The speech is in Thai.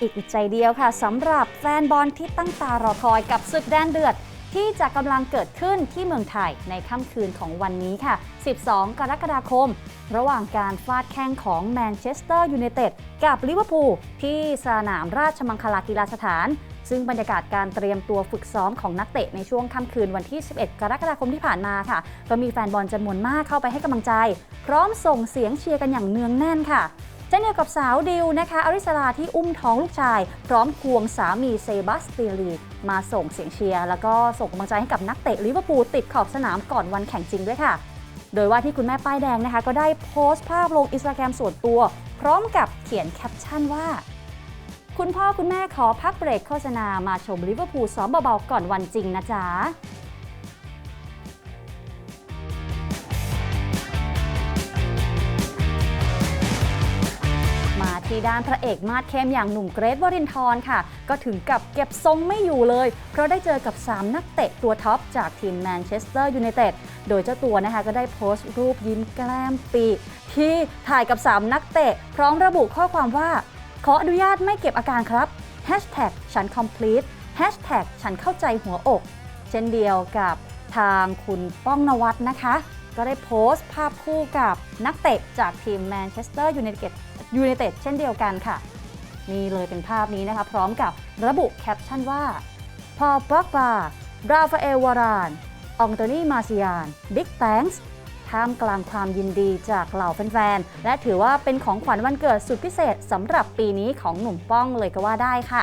อีกใจเดียวค่ะสำหรับแฟนบอลที่ตั้งตารอคอยกับศึกแดนเดือด ที่จะกำลังเกิดขึ้นที่เมืองไทยในค่ำคืนของวันนี้ค่ะ 12 กรกฎาคม ระหว่างการฟาดแข้งของแมนเชสเตอร์ยูไนเต็ดกับลิเวอร์พูลที่สนามราชมังคลากีฬาสถาน ซึ่งบรรยากาศการเตรียมตัวฝึกซ้อมของนักเตะในช่วงค่ำคืนวันที่ 11 กรกฎาคมที่ผ่านมาค่ะ ก็มีแฟนบอลจำนวนมากเข้าไปให้กำลังใจ พร้อมส่งเสียงเชียร์กันอย่างเนืองแน่นค่ะ เช่นเดียวกับสาวดิวนะคะอริสราที่อุ้มท้องลูกชาย พร้อมควงสามีเซบาสเตียรีมาส่งเสียงเชียร์ แล้วก็ส่งกำลังใจให้กับนักเตะลิเวอร์พูลติดขอบสนามก่อนวันแข่งจริงด้วยค่ะ โดยว่าที่คุณแม่ป้ายแดงนะคะ ก็ได้โพสต์ภาพลงอินสตาแกรมส่วนตัว พร้อมกับเขียนแคปชั่นว่า คุณพ่อคุณแม่ขอพักเบรกโฆษณามาชมลิเวอร์พูลซ้อมเบาๆก่อนวันจริงนะจ๊ะ ที่ด้านพระเอกมาดเข้มอย่างหนุ่มเกรทวรินทร์ค่ะ ก็ถึงกับเก็บทรงไม่อยู่เลย เพราะได้เจอกับ 3 นักเตะตัวท็อปจากทีมแมนเชสเตอร์ยูไนเต็ดโดยเจ้าตัวนะคะก็ได้โพสต์รูปยิ้มแกล้มปี ที่ถ่ายกับ 3 นักเตะ พร้อมระบุข้อความว่า ขออนุญาตไม่เก็บอาการครับฉัน complete ฉันเข้าใจหัวอก เช่นเดียวกับทางคุณป้องนวัดนะคะ ก็ได้โพสต์ภาพคู่กับนักเตะจากทีมแมนเชสเตอร์ยูไนเต็ด ยูไนเต็ดเช่นเดียวกันค่ะ นี่เลยเป็นภาพนี้นะคะ พร้อมกับระบุแคปชั่นว่า พอปอกบาราฟาเอลวารานองโตนีมาซิยานบิ๊กแตงส์ท่ามกลางความยินดีจากเหล่าแฟนๆ และถือว่าเป็นของขวัญวันเกิดสุดพิเศษสำหรับปีนี้ของหนุ่มป้องเลยก็ว่าได้ค่ะ